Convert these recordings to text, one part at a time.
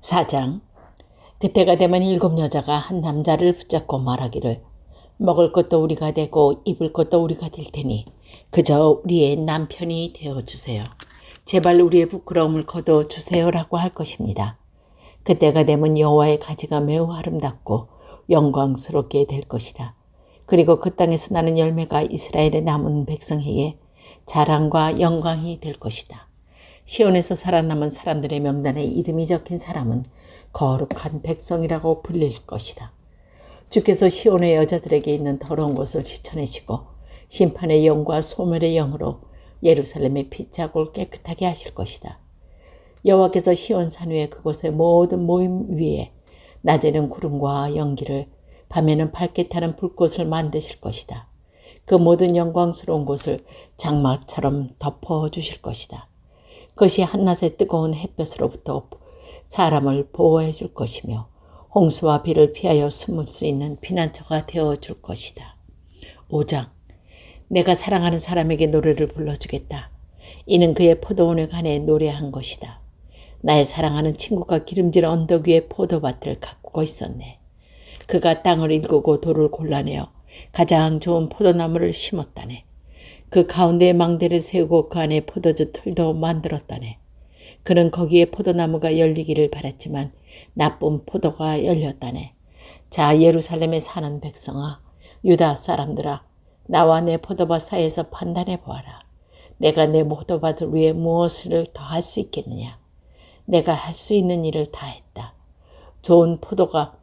사장 그때가 되면 일곱 여자가 한 남자를 붙잡고 말하기를 먹을 것도 우리가 되고 입을 것도 우리가 될 테니 그저 우리의 남편이 되어 주세요. 제발 우리의 부끄러움을 거둬 주세요라고 할 것입니다. 그때가 되면 여호와의 가지가 매우 아름답고 영광스럽게 될 것이다. 그리고 그 땅에서 나는 열매가 이스라엘의 남은 백성에게 자랑과 영광이 될 것이다. 시온에서 살아남은 사람들의 명단에 이름이 적힌 사람은 거룩한 백성이라고 불릴 것이다. 주께서 시온의 여자들에게 있는 더러운 것을 지쳐내시고 심판의 영과 소멸의 영으로 예루살렘의 핏자국을 깨끗하게 하실 것이다. 여호와께서 시온 산 위에 그곳의 모든 모임 위에 낮에는 구름과 연기를 밤에는 밝게 타는 불꽃을 만드실 것이다. 그 모든 영광스러운 곳을 장막처럼 덮어 주실 것이다. 그것이 한낮의 뜨거운 햇볕으로부터 사람을 보호해 줄 것이며 홍수와 비를 피하여 숨을 수 있는 피난처가 되어 줄 것이다. 5장 내가 사랑하는 사람에게 노래를 불러주겠다. 이는 그의 포도원에 관해 노래한 것이다. 나의 사랑하는 친구가 기름진 언덕 위에 포도밭을 가꾸고 있었네. 그가 땅을 일구고 돌을 골라내어 가장 좋은 포도나무를 심었다네. 그 가운데에 망대를 세우고 그 안에 포도주 틀도 만들었다네. 그는 거기에 포도나무가 열리기를 바랐지만 나쁜 포도가 열렸다네. 자 예루살렘에 사는 백성아 유다 사람들아 나와 내 포도밭 사이에서 판단해 보아라. 내가 내 포도밭을 위해 무엇을 더 할 수 있겠느냐. 내가 할 수 있는 일을 다 했다. 좋은 포도가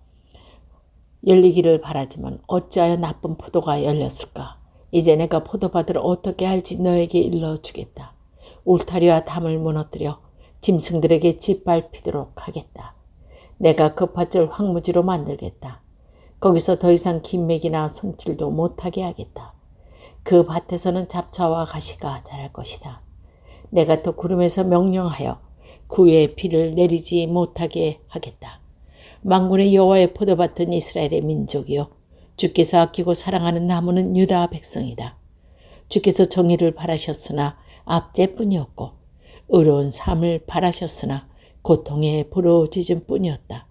열리기를 바라지만 어찌하여 나쁜 포도가 열렸을까? 이제 내가 포도밭을 어떻게 할지 너에게 일러주겠다. 울타리와 담을 무너뜨려 짐승들에게 짓밟히도록 하겠다. 내가 그 밭을 황무지로 만들겠다. 거기서 더 이상 긴맥이나 손질도 못하게 하겠다. 그 밭에서는 잡초와 가시가 자랄 것이다. 내가 또 구름에서 명령하여 구의 비를 내리지 못하게 하겠다. 망군의 여호와의 포도밭은 이스라엘의 민족이요 주께서 아끼고 사랑하는 나무는 유다 백성이다. 주께서 정의를 바라셨으나 압제뿐이었고 의로운 삶을 바라셨으나 고통에 부러워지진 뿐이었다.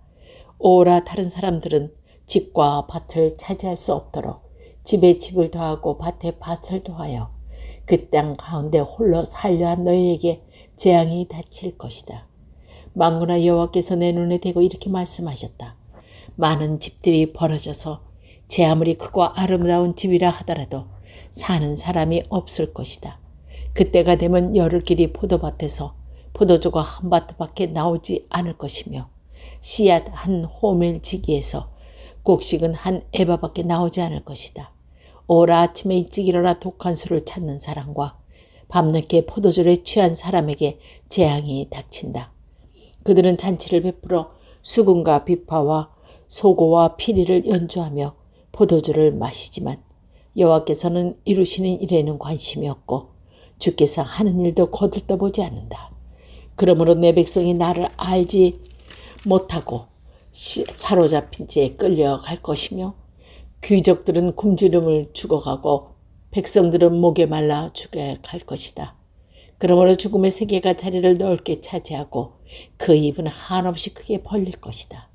오라 다른 사람들은 집과 밭을 차지할 수 없도록 집에 집을 더하고 밭에 밭을 더하여 그 땅 가운데 홀로 살려한 너희에게 재앙이 닥칠 것이다. 망군아 여호와께서 내 눈에 대고 이렇게 말씀하셨다. 많은 집들이 벌어져서 제 아무리 크고 아름다운 집이라 하더라도 사는 사람이 없을 것이다. 그때가 되면 열흘끼리 포도밭에서 포도주가 한 바트밖에 나오지 않을 것이며 씨앗 한 호멜지기에서 곡식은 한 에바밖에 나오지 않을 것이다. 오라 아침에 일찍 일어나 독한 술을 찾는 사람과 밤늦게 포도주를 취한 사람에게 재앙이 닥친다. 그들은 잔치를 베풀어 수금과 비파와 소고와 피리를 연주하며 포도주를 마시지만 여호와께서는 이루시는 일에는 관심이 없고 주께서 하는 일도 거들떠보지 않는다. 그러므로 내 백성이 나를 알지 못하고 사로잡힌 채 끌려갈 것이며 귀족들은 굶주림을 죽어가고 백성들은 목에 말라 죽어갈 것이다. 그러므로 죽음의 세계가 자리를 넓게 차지하고 그 입은 한없이 크게 벌릴 것이다.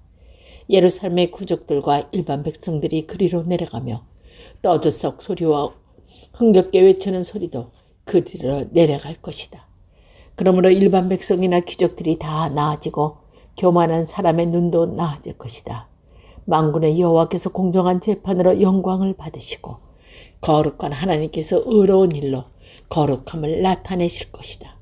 예루살렘의 구족들과 일반 백성들이 그리로 내려가며 떠들썩 소리와 흥겹게 외치는 소리도 그리로 내려갈 것이다. 그러므로 일반 백성이나 귀족들이 다 나아지고 교만한 사람의 눈도 나아질 것이다. 망군의 여호와께서 공정한 재판으로 영광을 받으시고 거룩한 하나님께서 의로운 일로 거룩함을 나타내실 것이다.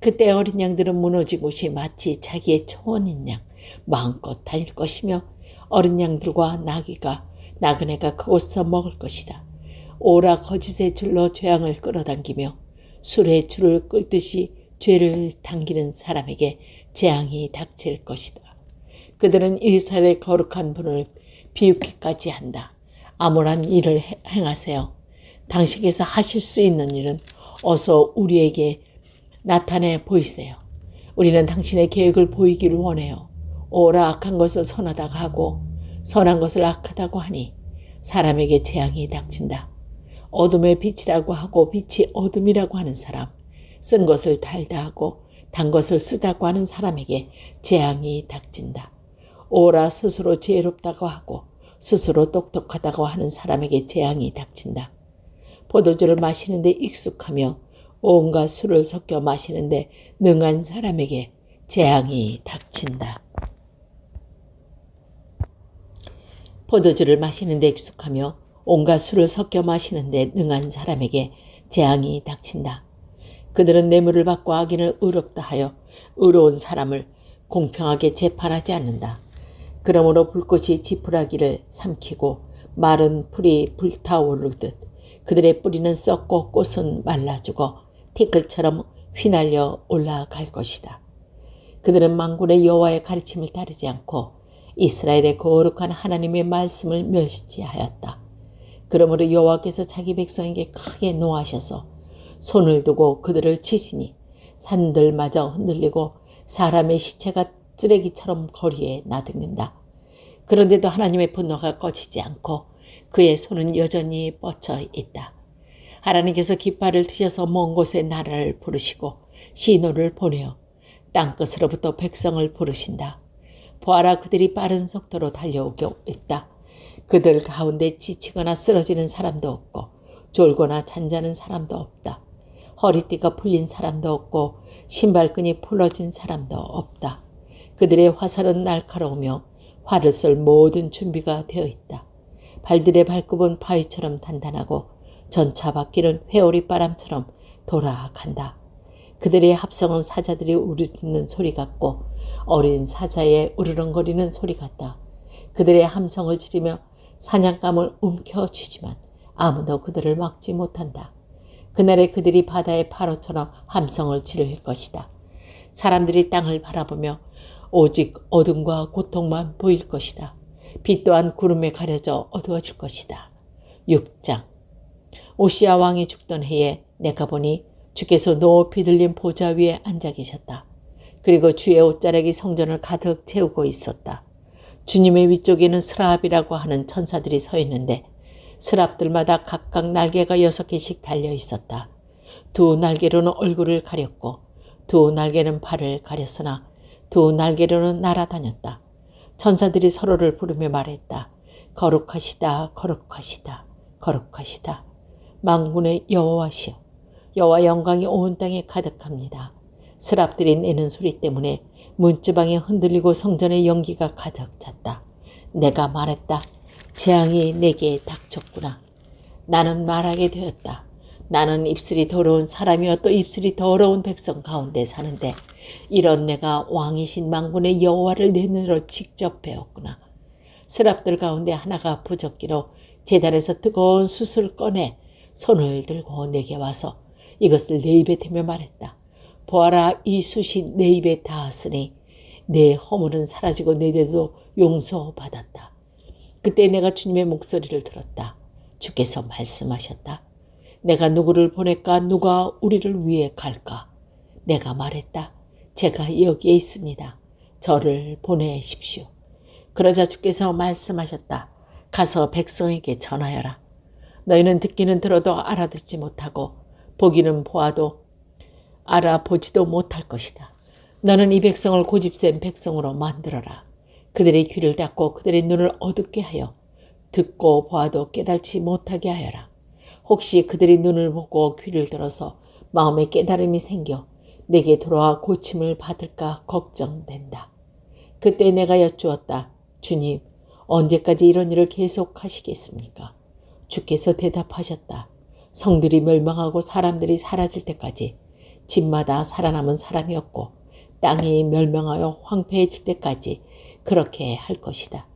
그때 어린 양들은 무너진 곳이 마치 자기의 초원인 양 마음껏 다닐 것이며 어린 양들과 나귀가 나그네가 그곳서 먹을 것이다. 오라 거짓의 줄로 죄악을 끌어당기며 술의 줄을 끌듯이 죄를 당기는 사람에게 재앙이 닥칠 것이다. 그들은 이스라엘의 거룩한 분을 비웃기까지 한다. 아무런 일을 행하세요. 당신께서 하실 수 있는 일은 어서 우리에게 나타내 보이세요. 우리는 당신의 계획을 보이기를 원해요. 오라 악한 것을 선하다고 하고 선한 것을 악하다고 하니 사람에게 재앙이 닥친다. 어둠의 빛이라고 하고 빛이 어둠이라고 하는 사람, 쓴 것을 달다 하고 단 것을 쓰다고 하는 사람에게 재앙이 닥친다. 오라 스스로 지혜롭다고 하고 스스로 똑똑하다고 하는 사람에게 재앙이 닥친다. 포도주를 마시는데 익숙하며 온갖 술을 섞여 마시는데 능한 사람에게 재앙이 닥친다. 포도주를 마시는 데 익숙하며 온갖 술을 섞여 마시는 데 능한 사람에게 재앙이 닥친다. 그들은 뇌물을 받고 악인을 의롭다 하여 의로운 사람을 공평하게 재판하지 않는다. 그러므로 불꽃이 지푸라기를 삼키고 마른 풀이 불타오르듯 그들의 뿌리는 썩고 꽃은 말라 죽어 티끌처럼 휘날려 올라갈 것이다. 그들은 망군의 여호와의 가르침을 따르지 않고 이스라엘의 거룩한 하나님의 말씀을 멸시하였다. 그러므로 여호와께서 자기 백성에게 크게 노하셔서 손을 두고 그들을 치시니 산들마저 흔들리고 사람의 시체가 쓰레기처럼 거리에 나듭니다. 그런데도 하나님의 분노가 꺼지지 않고 그의 손은 여전히 뻗쳐 있다. 하나님께서 깃발을 드셔서 먼 곳에 나라를 부르시고 신호를 보내어 땅끝으로부터 백성을 부르신다. 보아라 그들이 빠른 속도로 달려오고 있다. 그들 가운데 지치거나 쓰러지는 사람도 없고 졸거나 잠자는 사람도 없다. 허리띠가 풀린 사람도 없고 신발끈이 풀어진 사람도 없다. 그들의 화살은 날카로우며 활을 쏠 모든 준비가 되어 있다. 발들의 발굽은 바위처럼 단단하고 전차 바퀴는 회오리 바람처럼 돌아간다. 그들의 합성은 사자들이 우르짖는 소리 같고 어린 사자의 우르렁거리는 소리 같다. 그들의 함성을 지르며 사냥감을 움켜쥐지만 아무도 그들을 막지 못한다. 그날에 그들이 바다의 파로처럼 함성을 지를 것이다. 사람들이 땅을 바라보며 오직 어둠과 고통만 보일 것이다. 빛 또한 구름에 가려져 어두워질 것이다. 6장 오시아 왕이 죽던 해에 내가 보니 주께서 높이 들린 보좌 위에 앉아 계셨다. 그리고 주의 옷자락이 성전을 가득 채우고 있었다. 주님의 위쪽에는 스랍이라고 하는 천사들이 서 있는데 스랍들마다 각각 날개가 여섯 개씩 달려 있었다. 두 날개로는 얼굴을 가렸고 두 날개는 발을 가렸으나 두 날개로는 날아다녔다. 천사들이 서로를 부르며 말했다. 거룩하시다, 거룩하시다, 거룩하시다. 망군의 여호와시여. 여호와 영광이 온 땅에 가득합니다. 스랍들이 내는 소리 때문에 문지방이 흔들리고 성전의 연기가 가득 찼다. 내가 말했다. 재앙이 내게 닥쳤구나. 나는 말하게 되었다. 나는 입술이 더러운 사람이어 또 입술이 더러운 백성 가운데 사는데 이런 내가 왕이신 망군의 여호와를 내 눈으로 직접 배웠구나. 스랍들 가운데 하나가 부적기로 재단에서 뜨거운 숯을 꺼내 손을 들고 내게 와서 이것을 내 입에 대며 말했다. 보아라 이 숯이 내 입에 닿았으니 내 허물은 사라지고 내 죄도 용서받았다. 그때 내가 주님의 목소리를 들었다. 주께서 말씀하셨다. 내가 누구를 보낼까? 누가 우리를 위해 갈까? 내가 말했다. 제가 여기에 있습니다. 저를 보내십시오. 그러자 주께서 말씀하셨다. 가서 백성에게 전하여라. 너희는 듣기는 들어도 알아듣지 못하고 보기는 보아도 알아보지도 못할 것이다. 너는 이 백성을 고집센 백성으로 만들어라. 그들의 귀를 닫고 그들의 눈을 어둡게 하여 듣고 보아도 깨달지 못하게 하여라. 혹시 그들이 눈을 보고 귀를 들어서 마음에 깨달음이 생겨 내게 돌아와 고침을 받을까 걱정된다. 그때 내가 여쭈었다. 주님, 언제까지 이런 일을 계속하시겠습니까? 주께서 대답하셨다. 성들이 멸망하고 사람들이 사라질 때까지 집마다 살아남은 사람이 없고 땅이 멸망하여 황폐해질 때까지 그렇게 할 것이다.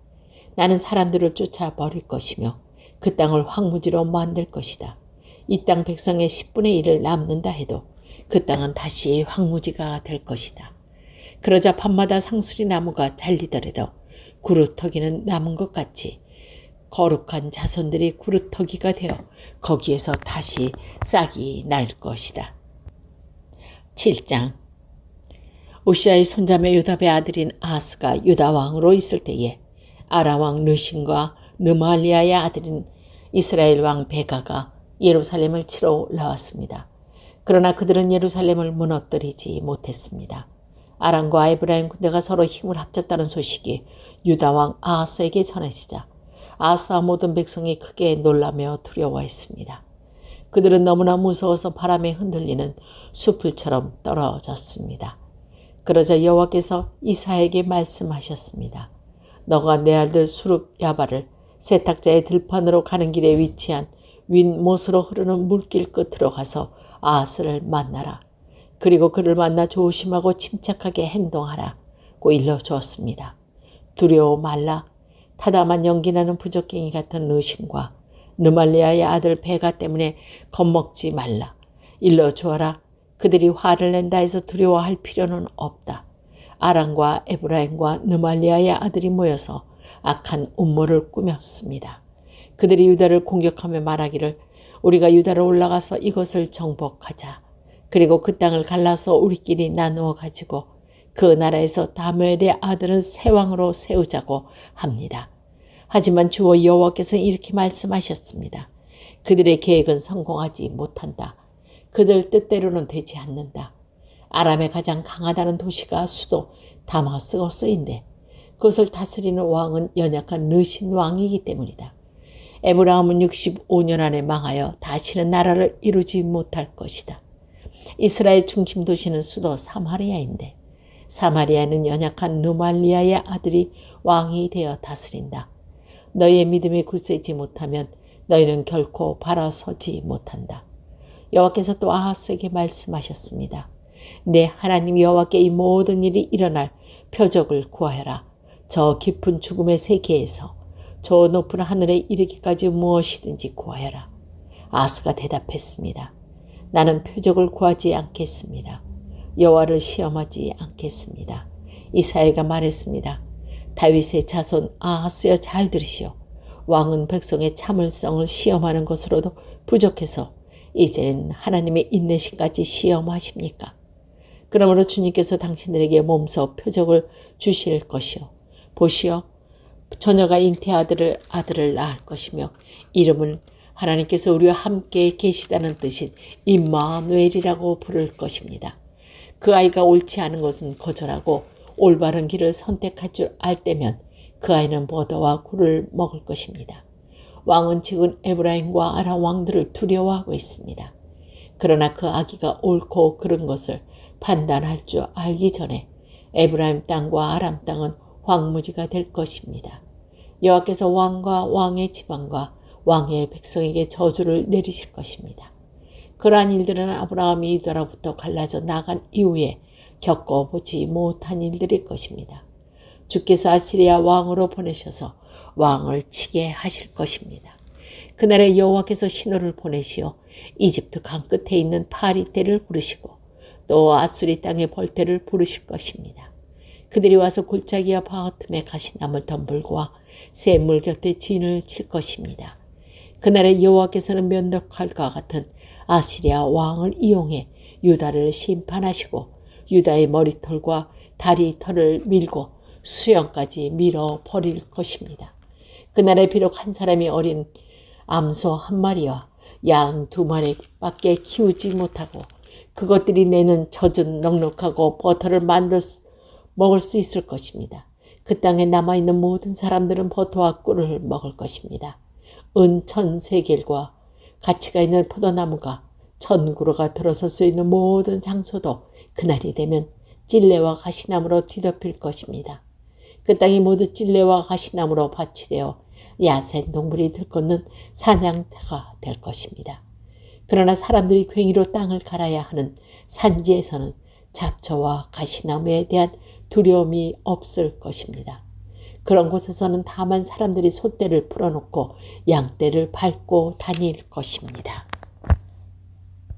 나는 사람들을 쫓아 버릴 것이며 그 땅을 황무지로 만들 것이다. 이 땅 백성의 10분의 1을 남는다 해도 그 땅은 다시 황무지가 될 것이다. 그러자 밤마다 상수리 나무가 잘리더라도 구루터기는 남은 것 같이 거룩한 자손들이 구루터기가 되어 거기에서 다시 싹이 날 것이다. 7장 우시아의 손자매 유답의 아들인 아스가 유다 왕으로 있을 때에 아라 왕 르신과 르말리아의 아들인 이스라엘 왕 베가가 예루살렘을 치러 올라왔습니다. 그러나 그들은 예루살렘을 무너뜨리지 못했습니다. 아람과 에브라임 군대가 서로 힘을 합쳤다는 소식이 유다 왕 아하스에게 전해지자 아하스와 모든 백성이 크게 놀라며 두려워했습니다. 그들은 너무나 무서워서 바람에 흔들리는 숲을처럼 떨어졌습니다. 그러자 여호와께서 이사에게 말씀하셨습니다. 너가 내 아들 수룹 야바를 세탁자의 들판으로 가는 길에 위치한 윗못으로 흐르는 물길 끝으로 가서 아하스를 만나라. 그리고 그를 만나 조심하고 침착하게 행동하라 고 일러 주었습니다. 두려워 말라. 타다만 연기나는 부적갱이 같은 의심과 느말리아의 아들 베가 때문에 겁먹지 말라. 일러 주어라. 그들이 화를 낸다 해서 두려워할 필요는 없다. 아랑과 에브라임과 느말리아의 아들이 모여서 악한 음모를 꾸몄습니다. 그들이 유다를 공격하며 말하기를 우리가 유다로 올라가서 이것을 정복하자. 그리고 그 땅을 갈라서 우리끼리 나누어 가지고 그 나라에서 다멜의 아들은 새 왕으로 세우자고 합니다. 하지만 주어 여호와께서 이렇게 말씀하셨습니다. 그들의 계획은 성공하지 못한다. 그들 뜻대로는 되지 않는다. 아람의 가장 강하다는 도시가 수도 다마스거스인데 그것을 다스리는 왕은 연약한 느신 왕이기 때문이다. 에브라함은 65년 안에 망하여 다시는 나라를 이루지 못할 것이다. 이스라엘 중심 도시는 수도 사마리아인데 사마리아는 연약한 누말리아의 아들이 왕이 되어 다스린다. 너희의 믿음이 굳세지 못하면 너희는 결코 바라서지 못한다. 여호와께서 또 아하스에게 말씀하셨습니다. 내 하나님 여호와께 이 모든 일이 일어날 표적을 구하여라. 저 깊은 죽음의 세계에서 저 높은 하늘에 이르기까지 무엇이든지 구하여라. 아스가 대답했습니다. 나는 표적을 구하지 않겠습니다. 여호와를 시험하지 않겠습니다. 이사야가 말했습니다. 다윗의 자손 아하스여 잘 들으시오. 왕은 백성의 참을성을 시험하는 것으로도 부족해서 이제는 하나님의 인내심까지 시험하십니까? 그러므로 주님께서 당신들에게 몸소 표적을 주실 것이요. 보시오. 처녀가 잉태 아들을 아들을 낳을 것이며 이름을 하나님께서 우리와 함께 계시다는 뜻인 임마누엘이라고 부를 것입니다. 그 아이가 옳지 않은 것은 거절하고 올바른 길을 선택할 줄 알 때면 그 아이는 버더와 굴을 먹을 것입니다. 왕은 지금 에브라임과 아람 왕들을 두려워하고 있습니다. 그러나 그 아기가 옳고 그른 것을 판단할 줄 알기 전에 에브라임 땅과 아람 땅은 황무지가 될 것입니다. 여호와께서 왕과 왕의 지방과 왕의 백성에게 저주를 내리실 것입니다. 그러한 일들은 아브라함이 이더라부터 갈라져 나간 이후에 겪어보지 못한 일들일 것입니다. 주께서 아시리아 왕으로 보내셔서 왕을 치게 하실 것입니다. 그날에 여호와께서 신호를 보내시어 이집트 강 끝에 있는 파리떼를 부르시고 또 아수리 땅의 벌떼를 부르실 것입니다. 그들이 와서 골짜기와 바어 틈에 가시나물 덤불과 샘물 곁에 진을 칠 것입니다. 그날에 여호와께서는 면덕칼과 같은 아시리아 왕을 이용해 유다를 심판하시고 유다의 머리털과 다리 털을 밀고 수영까지 밀어 버릴 것입니다. 그날에 비록 한 사람이 어린 암소 한 마리와 양 두 마리밖에 키우지 못하고 그것들이 내는 젖은 넉넉하고 버터를 만들 먹을 수 있을 것입니다. 그 땅에 남아있는 모든 사람들은 버터와 꿀을 먹을 것입니다. 은 천 세겔과 가치가 있는 포도나무가 천구로가 들어설 수 있는 모든 장소도 그날이 되면 찔레와 가시나무로 뒤덮일 것입니다. 그 땅이 모두 찔레와 가시나무로 밭이 되어 야생 동물이 들걷는 사냥터가 될 것입니다. 그러나 사람들이 괭이로 땅을 갈아야 하는 산지에서는 잡초와 가시나무에 대한 두려움이 없을 것입니다. 그런 곳에서는 다만 사람들이 소떼를 풀어놓고 양떼를 밟고 다닐 것입니다.